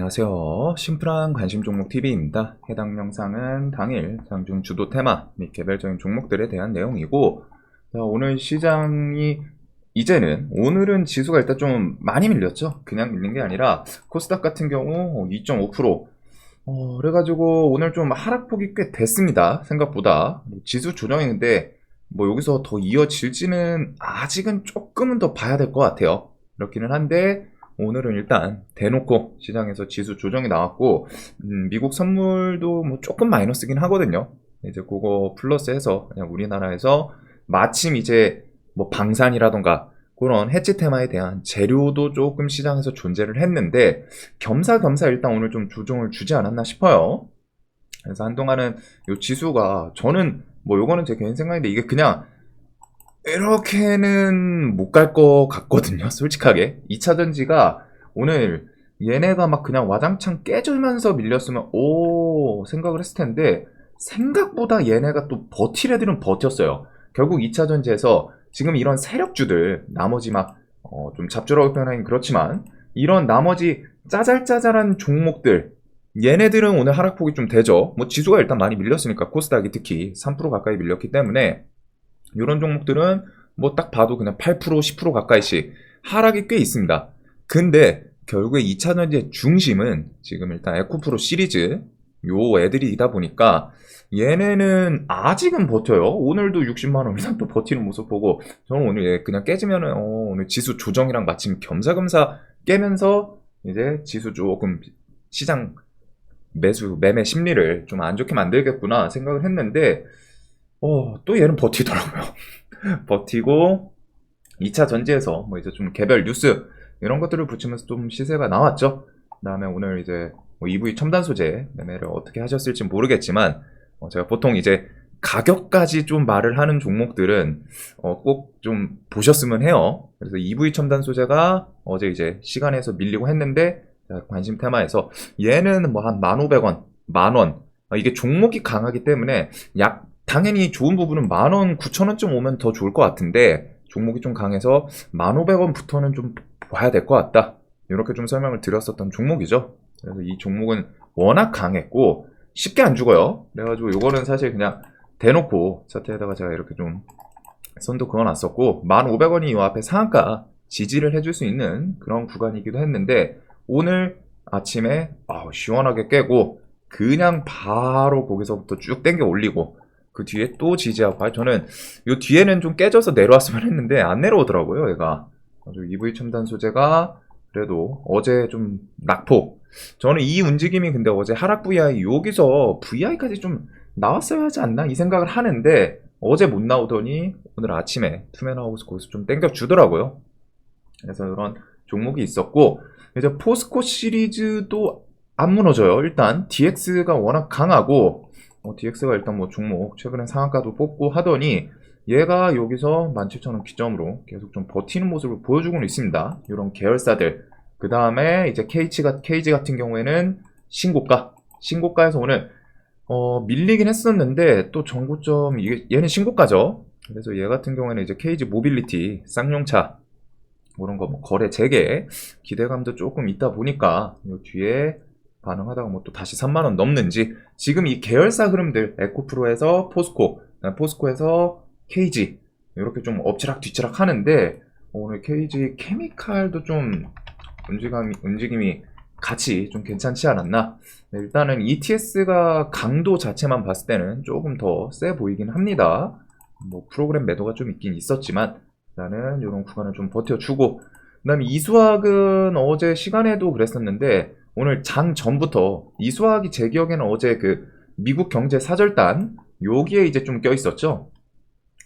안녕하세요. 심플한 관심 종목 TV입니다. 해당 영상은 당일 장중 주도 테마 및 개별적인 종목들에 대한 내용이고, 자, 오늘 시장이 이제는 오늘은 지수가 일단 좀 많이 밀렸죠. 그냥 밀린 게 아니라 코스닥 같은 경우 2.5%. 어, 그래가지고 오늘 좀 하락폭이 꽤 됐습니다. 생각보다 지수 조정이 근데 뭐 여기서 더 이어질지는 아직은 조금은 더 봐야 될 것 같아요. 그렇기는 한데 오늘은 일단 대놓고 시장에서 지수 조정이 나왔고 음, 미국 선물도 뭐 조금 마이너스긴 하거든요. 이제 그거 플러스해서 그냥 우리나라에서 마침 이제 뭐 방산이라던가 그런 해치 테마에 대한 재료도 조금 시장에서 존재를 했는데 겸사겸사 일단 오늘 좀 조정을 주지 않았나 싶어요. 그래서 한동안은 요 지수가 저는 뭐 요거는 제 개인 생각인데 이게 그냥 이렇게는 못 갈 것 같거든요. 솔직하게. 2차 전지가 오늘 얘네가 막 그냥 와장창 깨질면서 밀렸으면 오 생각을 했을 텐데 생각보다 얘네가 또 버틸 애들은 버텼어요. 결국 2차 전지에서 지금 이런 세력주들 나머지 막 어, 좀 잡주라고 표현하긴 그렇지만 이런 나머지 짜잘짜잘한 종목들 얘네들은 오늘 하락폭이 좀 되죠. 뭐 지수가 일단 많이 밀렸으니까 코스닥이 특히 3% 가까이 밀렸기 때문에 이런 종목들은 뭐 딱 봐도 그냥 8% 10% 가까이씩 하락이 꽤 있습니다. 근데 결국에 2차 전지의 중심은 지금 일단 에코프로 시리즈 요 애들이다 보니까 얘네는 아직은 버텨요. 오늘도 60만 원 이상 또 버티는 모습 보고 저는 오늘 얘 그냥 깨지면은 어, 오늘 지수 조정이랑 마침 겸사겸사 깨면서 이제 지수 조금 시장 매수 매매 심리를 좀 안 좋게 만들겠구나 생각을 했는데 어, 또 얘는 버티더라고요. 버티고 2차 전지에서 뭐 이제 좀 개별 뉴스 이런 것들을 붙이면서 좀 시세가 나왔죠. 그다음에 오늘 이제 뭐 EV 첨단 소재 매매를 어떻게 하셨을지 모르겠지만 어, 제가 보통 이제 가격까지 좀 말을 하는 종목들은 어, 꼭 좀 보셨으면 해요. 그래서 EV 첨단 소재가 어제 이제 시간에서 밀리고 했는데 관심 테마에서 얘는 뭐 한 1,500원, 만원 아, 이게 종목이 강하기 때문에 약 당연히 좋은 부분은 만원, 9천원쯤 오면 더 좋을 것 같은데 종목이 좀 강해서 1,500원부터는 좀 봐야 될 것 같다. 이렇게 좀 설명을 드렸었던 종목이죠. 그래서 이 종목은 워낙 강했고 쉽게 안 죽어요. 그래가지고 이거는 사실 그냥 대놓고 차트에다가 제가 이렇게 좀 선도 그어놨었고 1,500원이 이 앞에 상한가 지지를 해줄 수 있는 그런 구간이기도 했는데 오늘 아침에 시원하게 깨고 그냥 바로 거기서부터 쭉 당겨 올리고 그 뒤에 또 지지하고 아, 저는 요 뒤에는 좀 깨져서 내려왔으면 했는데 안 내려오더라고요 얘가. EV 첨단 소재가 그래도 어제 좀 낙폭. 저는 이 움직임이 근데 어제 하락 VI 여기서 VI까지 좀 나왔어야 하지 않나 이 생각을 하는데 어제 못 나오더니 오늘 아침에 투맨하우스 거기서 좀 땡겨 주더라고요. 그래서 이런 종목이 있었고 이제 포스코 시리즈도 안 무너져요. 일단 DX가 워낙 강하고 어, DX가 일단 뭐 종목 최근에 상한가도 뽑고 하더니 얘가 여기서 17,000원 기점으로 계속 좀 버티는 모습을 보여주고는 있습니다. 이런 계열사들. 그 다음에 이제 KG, KG 같은 경우에는 신고가. 신고가에서 오늘 어, 밀리긴 했었는데 또 정고점 이게 얘는 신고가죠. 그래서 얘 같은 경우에는 이제 KG 모빌리티 쌍용차 그런 거 뭐 거래 재개 기대감도 조금 있다 보니까 요 뒤에 반응하다가 뭐 또 다시 3만원 넘는지. 지금 이 계열사 흐름들 에코프로에서 포스코 포스코에서 KG 이렇게 좀 엎치락 뒤치락 하는데 오늘 KG 케미칼도 좀 움직임이, 움직임이 같이 좀 괜찮지 않았나? 네, 일단은 ETS가 강도 자체만 봤을 때는 조금 더 세 보이긴 합니다. 뭐 프로그램 매도가 좀 있긴 있었지만 일단은 이런 구간을 좀 버텨주고. 그 다음에 이수학은 어제 시간에도 그랬었는데 오늘 장 전부터 이 수학이 제 기억에는 어제 그 미국 경제 사절단 여기에 이제 좀 껴 있었죠.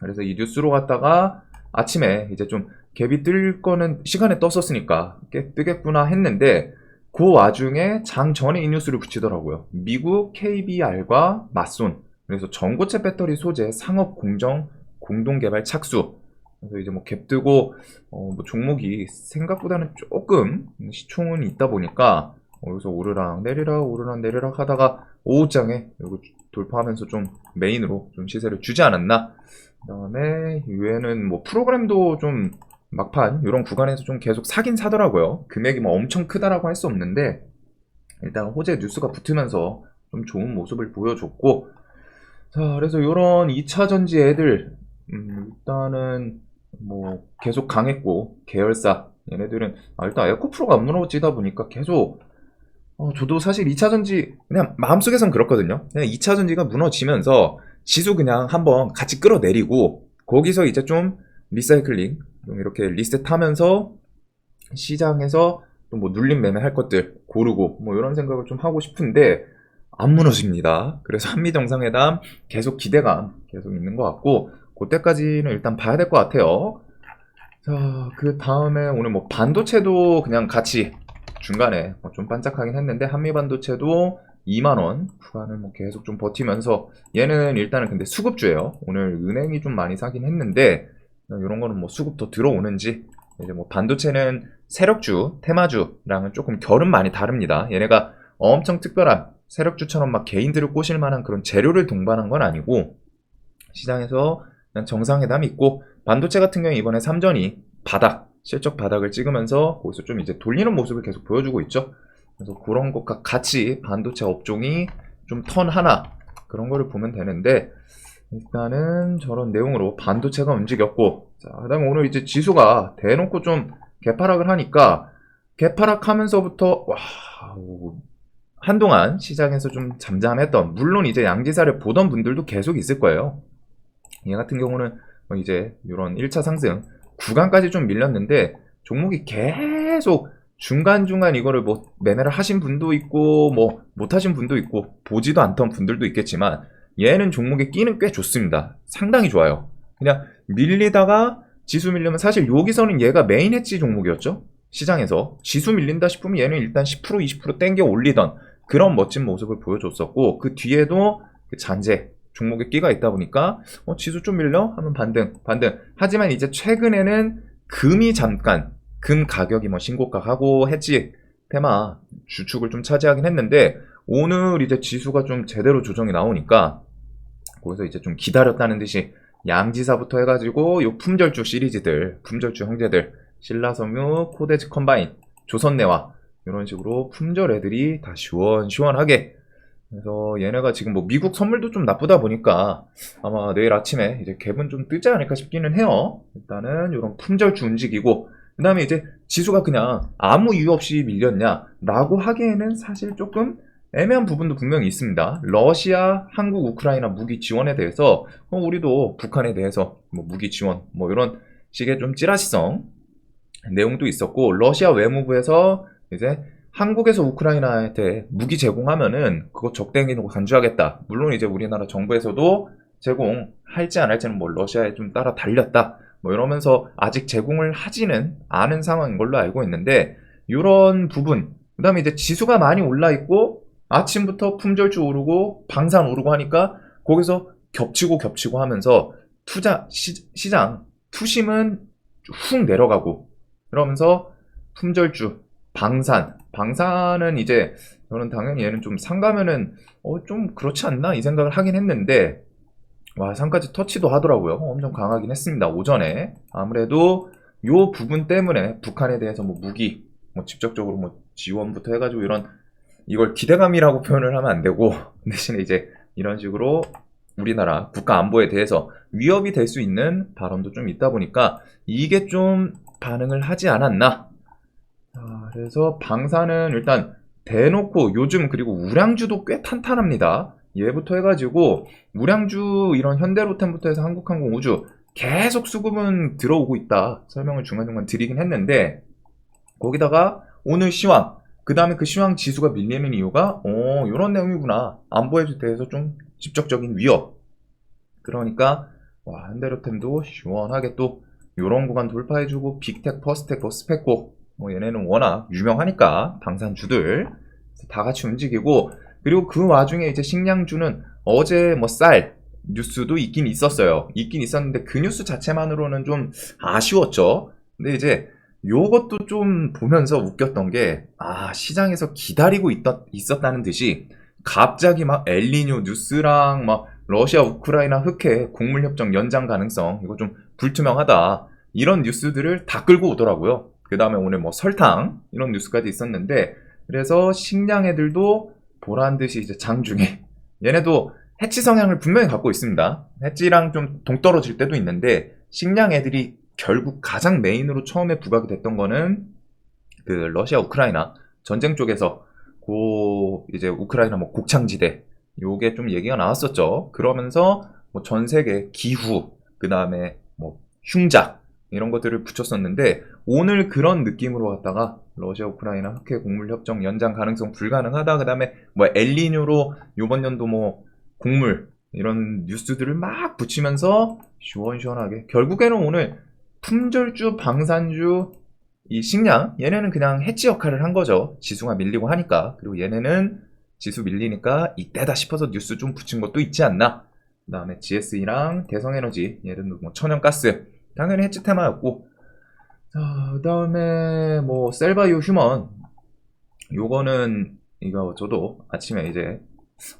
그래서 이 뉴스로 갔다가 아침에 이제 좀 갭이 뜰 거는 시간에 떴었으니까 꽤 뜨겠구나 했는데 그 와중에 장 전에 이 뉴스를 붙이더라고요. 미국 KBR과 맞손 그래서 전고체 배터리 소재 상업 공정 공동 개발 착수. 그래서 이제 뭐 갭 뜨고 어, 뭐 종목이 생각보다는 조금 시총은 있다 보니까 어, 여기서 오르락 내리락 오르락 내리락 하다가 오후장에 여기 돌파하면서 좀 메인으로 좀 시세를 주지 않았나? 그 다음에 이외에는 뭐 프로그램도 좀 막판 이런 구간에서 좀 계속 사긴 사더라고요. 금액이 뭐 엄청 크다라고 할 수 없는데 일단 호재 뉴스가 붙으면서 좀 좋은 모습을 보여줬고 자 그래서 이런 2차 전지 애들 음, 일단은 뭐 계속 강했고 계열사 얘네들은 아, 일단 에코프로가 안 무너지다 보니까 계속 어, 저도 사실 2차 전지 그냥 마음속에선 그렇거든요. 그냥 2차 전지가 무너지면서 지수 그냥 한번 같이 끌어내리고 거기서 이제 좀 리사이클링 좀 이렇게 리셋하면서 시장에서 또뭐 눌림 매매 할 것들 고르고 뭐 이런 생각을 좀 하고 싶은데 안 무너집니다. 그래서 한미 정상회담 계속 기대감 계속 있는 것 같고 그때까지는 일단 봐야 될 것 같아요. 자, 그 다음에 오늘 뭐 반도체도 그냥 같이 중간에 뭐좀 반짝하긴 했는데 한미 반도체도 2만 원 구간을 뭐 계속 좀 버티면서 얘는 일단은 근데 수급주예요. 오늘 은행이 좀 많이 사긴 했는데 이런 거는 뭐 수급 더 들어오는지 이제 뭐 반도체는 세력주, 테마주랑은 조금 결은 많이 다릅니다. 얘네가 엄청 특별한 세력주처럼 막 개인들을 꼬실 만한 그런 재료를 동반한 건 아니고 시장에서 정상회담이 있고 반도체 같은 경우 이번에 삼전이 바닥 실적 바닥을 찍으면서 거기서 좀 이제 돌리는 모습을 계속 보여주고 있죠. 그래서 그런 것과 같이 반도체 업종이 좀 턴 하나 그런 거를 보면 되는데 일단은 저런 내용으로 반도체가 움직였고 자 그다음에 오늘 이제 지수가 대놓고 좀 개파락을 하니까 개파락하면서부터 와 한동안 시장에서 좀 잠잠했던 물론 이제 양지사를 보던 분들도 계속 있을 거예요. 얘 같은 경우는 뭐 이제 이런 1차 상승 구간까지 좀 밀렸는데 종목이 계속 중간중간 이거를 뭐 매매를 하신 분도 있고 뭐 못하신 분도 있고 보지도 않던 분들도 있겠지만 얘는 종목에 끼는 꽤 좋습니다. 상당히 좋아요. 그냥 밀리다가 지수 밀리면 사실 여기서는 얘가 메인 해지 종목이었죠. 시장에서 지수 밀린다 싶으면 얘는 일단 10% 20% 땡겨 올리던 그런 멋진 모습을 보여줬었고 그 뒤에도 그 잔재 종목에 끼가 있다 보니까 어, 지수 좀 밀려? 하면 반등 반등. 하지만 이제 최근에는 금이 잠깐 금 가격이 뭐 신고가하고 해지. 테마 주축을 좀 차지하긴 했는데 오늘 이제 지수가 좀 제대로 조정이 나오니까 거기서 이제 좀 기다렸다는 듯이 양지사부터 해가지고 요 품절주 시리즈들 품절주 형제들 신라섬유 코데즈 컴바인 조선내와 이런 식으로 품절 애들이 다 시원시원하게 그래서 얘네가 지금 뭐 미국 선물도 좀 나쁘다 보니까 아마 내일 아침에 이제 갭은 좀 뜨지 않을까 싶기는 해요. 일단은 이런 품절주 움직이고 그 다음에 이제 지수가 그냥 아무 이유 없이 밀렸냐라고 하기에는 사실 조금 애매한 부분도 분명히 있습니다. 러시아, 한국, 우크라이나 무기 지원에 대해서 어, 우리도 북한에 대해서 뭐 무기 지원 뭐 이런 식의 좀 찌라시성 내용도 있었고 러시아 외무부에서 이제 한국에서 우크라이나한테 무기 제공하면은 그거 적대 행위로 간주하겠다. 물론 이제 우리나라 정부에서도 제공할지 안 할지는 뭐 러시아에 좀 따라 달렸다. 뭐 이러면서 아직 제공을 하지는 않은 상황인 걸로 알고 있는데 이런 부분 그다음에 이제 지수가 많이 올라 있고 아침부터 품절주 오르고 방산 오르고 하니까 거기서 겹치고 겹치고 하면서 투자 시, 시장 투심은 훅 내려가고 그러면서 품절주 방산. 방산은 이제 저는 당연히 얘는 좀 상가면은 어 좀 그렇지 않나? 이 생각을 하긴 했는데 와 상까지 터치도 하더라고요. 엄청 강하긴 했습니다 오전에. 아무래도 요 부분 때문에 북한에 대해서 뭐 무기 뭐 직접적으로 뭐 지원부터 해가지고 이런 이걸 기대감이라고 표현을 하면 안 되고 대신에 이제 이런 식으로 우리나라 국가 안보에 대해서 위협이 될 수 있는 발언도 좀 있다 보니까 이게 좀 반응을 하지 않았나. 자, 그래서 방사는 일단 대놓고 요즘 그리고 우량주도 꽤 탄탄합니다. 얘부터 해가지고 우량주 이런 현대로템부터 해서 한국항공 우주 계속 수급은 들어오고 있다. 설명을 중간중간 드리긴 했는데 거기다가 오늘 시황 그 다음에 그 시황 지수가 밀리는 이유가 어 이런 내용이구나 안보에 대해서 좀 직접적인 위협 그러니까 와 현대로템도 시원하게 또 이런 구간 돌파해주고 빅텍, 퍼스텍, 버스펙고 뭐 얘네는 워낙 유명하니까 방산주들 다 같이 움직이고 그리고 그 와중에 이제 식량주는 어제 뭐 쌀 뉴스도 있긴 있었어요. 있긴 있었는데 그 뉴스 자체만으로는 좀 아쉬웠죠. 근데 이제 요것도 좀 보면서 웃겼던 게, 아, 시장에서 기다리고 있다, 있었다는 듯이, 갑자기 막 엘리뇨 뉴스랑 막 러시아, 우크라이나 흑해 곡물협정 연장 가능성, 이거 좀 불투명하다. 이런 뉴스들을 다 끌고 오더라고요. 그 다음에 오늘 뭐 설탕, 이런 뉴스까지 있었는데, 그래서 식량 애들도 보란 듯이 이제 장중에 얘네도 해치 성향을 분명히 갖고 있습니다. 해치랑 좀 동떨어질 때도 있는데 식량 애들이 결국 가장 메인으로 처음에 부각이 됐던 거는 그 러시아 우크라이나 전쟁 쪽에서 고 이제 우크라이나 뭐 곡창지대 요게 좀 얘기가 나왔었죠. 그러면서 뭐 전 세계 기후 그 다음에 뭐 흉작 이런 것들을 붙였었는데 오늘 그런 느낌으로 갔다가 러시아 우크라이나 흑해 곡물 협정 연장 가능성 불가능하다. 그다음에 뭐 엘리뇨로 요번 연도 뭐 곡물 이런 뉴스들을 막 붙이면서 시원시원하게 결국에는 오늘 품절주 방산주 이 식량 얘네는 그냥 해치 역할을 한 거죠. 지수가 밀리고 하니까. 그리고 얘네는 지수 밀리니까 이때다 싶어서 뉴스 좀 붙인 것도 있지 않나. 그 다음에 GSE랑 대성에너지 얘는 뭐 천연가스 당연히 해치 테마였고 자, 그 다음에 뭐 셀바이오 휴먼 요거는 이거 저도 아침에 이제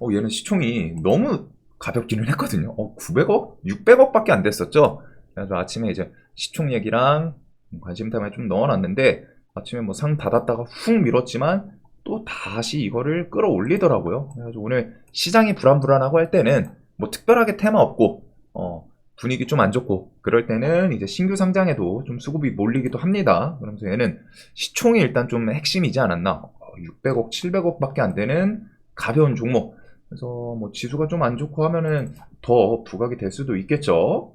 어 얘는 시총이 너무 가볍기는 했거든요. 어 900억? 600억 밖에 안 됐었죠. 그래서 아침에 이제 시총 얘기랑 관심 때문에 좀 넣어놨는데 아침에 뭐상 닫았다가 훅 밀었지만 또 다시 이거를 끌어올리더라고요. 그래서 오늘 시장이 불안불안하고 할 때는 뭐 특별하게 테마 없고 어 분위기 좀 안 좋고 그럴 때는 이제 신규 상장에도 좀 수급이 몰리기도 합니다. 그러면서 얘는 시총이 일단 좀 핵심이지 않았나. 600억, 700억밖에 안 되는 가벼운 종목. 그래서 뭐 지수가 좀 안 좋고 하면은 더 부각이 될 수도 있겠죠.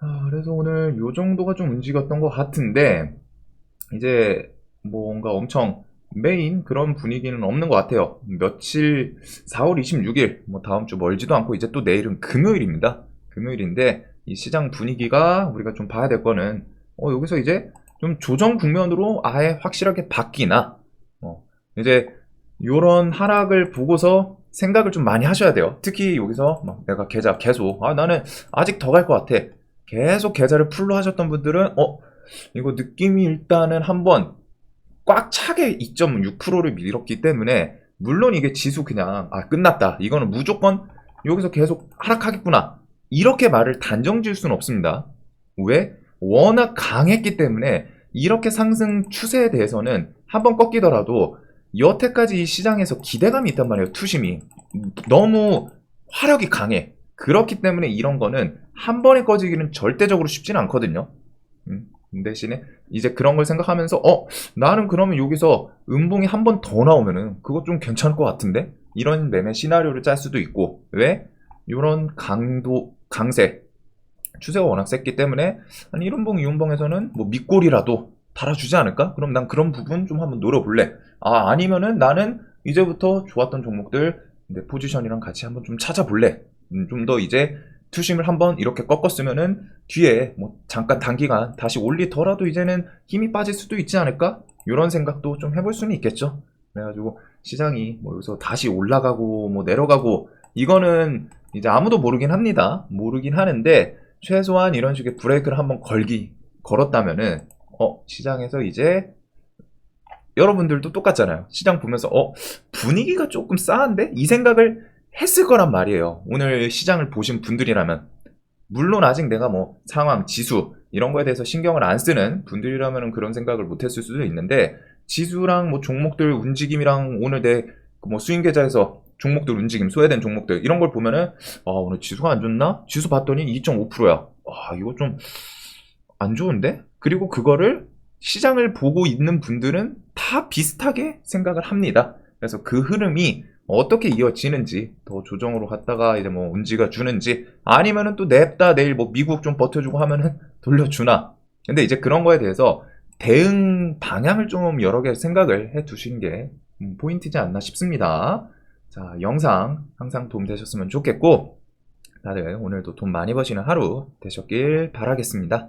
아, 그래서 오늘 요 정도가 좀 움직였던 것 같은데 이제 뭔가 엄청 메인 그런 분위기는 없는 것 같아요. 며칠 4월 26일 뭐 다음 주 멀지도 않고 이제 또 내일은 금요일입니다. 금요일인데 이 시장 분위기가 우리가 좀 봐야 될 거는 어, 여기서 이제 좀 조정 국면으로 아예 확실하게 바뀌나 어, 이제 요런 하락을 보고서 생각을 좀 많이 하셔야 돼요. 특히 여기서 막 내가 계좌 계속 아 나는 아직 더 갈 것 같아. 계속 계좌를 풀로 하셨던 분들은 어 이거 느낌이 일단은 한번 꽉 차게 2.6%를 밀었기 때문에 물론 이게 지수 그냥 아 끝났다. 이거는 무조건 여기서 계속 하락하겠구나. 이렇게 말을 단정 지을 수는 없습니다. 왜? 워낙 강했기 때문에 이렇게 상승 추세에 대해서는 한번 꺾이더라도 여태까지 이 시장에서 기대감이 있단 말이에요. 투심이 너무 화력이 강해. 그렇기 때문에 이런 거는 한 번에 꺼지기는 절대적으로 쉽지는 않거든요. 음, 대신에 이제 그런 걸 생각하면서 어 나는 그러면 여기서 음봉이 한 번 더 나오면은 그거 좀 괜찮을 것 같은데 이런 매매 시나리오를 짤 수도 있고 왜 이런 강도 강세 추세가 워낙 셌기 때문에 아니 이런 봉 이운봉에서는 뭐 밑골이라도 달아주지 않을까? 그럼 난 그런 부분 좀 한번 노려볼래. 아 아니면은 나는 이제부터 좋았던 종목들 내 포지션이랑 같이 한번 좀 찾아볼래. 음, 좀더 이제 투심을 한번 이렇게 꺾었으면은 뒤에 뭐 잠깐 단기간 다시 올리더라도 이제는 힘이 빠질 수도 있지 않을까? 이런 생각도 좀 해볼 수는 있겠죠. 그래가지고 시장이 뭐 여기서 다시 올라가고 뭐 내려가고 이거는 이제 아무도 모르긴 합니다. 모르긴 하는데 최소한 이런 식의 브레이크를 한번 걸기 걸었다면은 어 시장에서 이제 여러분들도 똑같잖아요. 시장 보면서 어 분위기가 조금 싸한데 이 생각을 했을 거란 말이에요. 오늘 시장을 보신 분들이라면 물론 아직 내가 뭐 상황, 지수 이런 거에 대해서 신경을 안 쓰는 분들이라면 그런 생각을 못 했을 수도 있는데 지수랑 뭐 종목들 움직임이랑 오늘 내 뭐 수익 계좌에서 종목들 움직임, 소외된 종목들 이런 걸 보면은 아 오늘 지수가 안 좋나? 지수 봤더니 2.5%야. 아 이거 좀 안 좋은데? 그리고 그거를 시장을 보고 있는 분들은 다 비슷하게 생각을 합니다. 그래서 그 흐름이 어떻게 이어지는지 더 조정으로 갔다가 이제 뭐 운지가 주는지 아니면은 또 냅다 내일 뭐 미국 좀 버텨주고 하면은 돌려주나. 근데 이제 그런 거에 대해서 대응 방향을 좀 여러 개 생각을 해 두신 게 음, 포인트지 않나 싶습니다. 자, 영상 항상 도움 되셨으면 좋겠고, 다들 오늘도 돈 많이 버시는 하루 되셨길 바라겠습니다.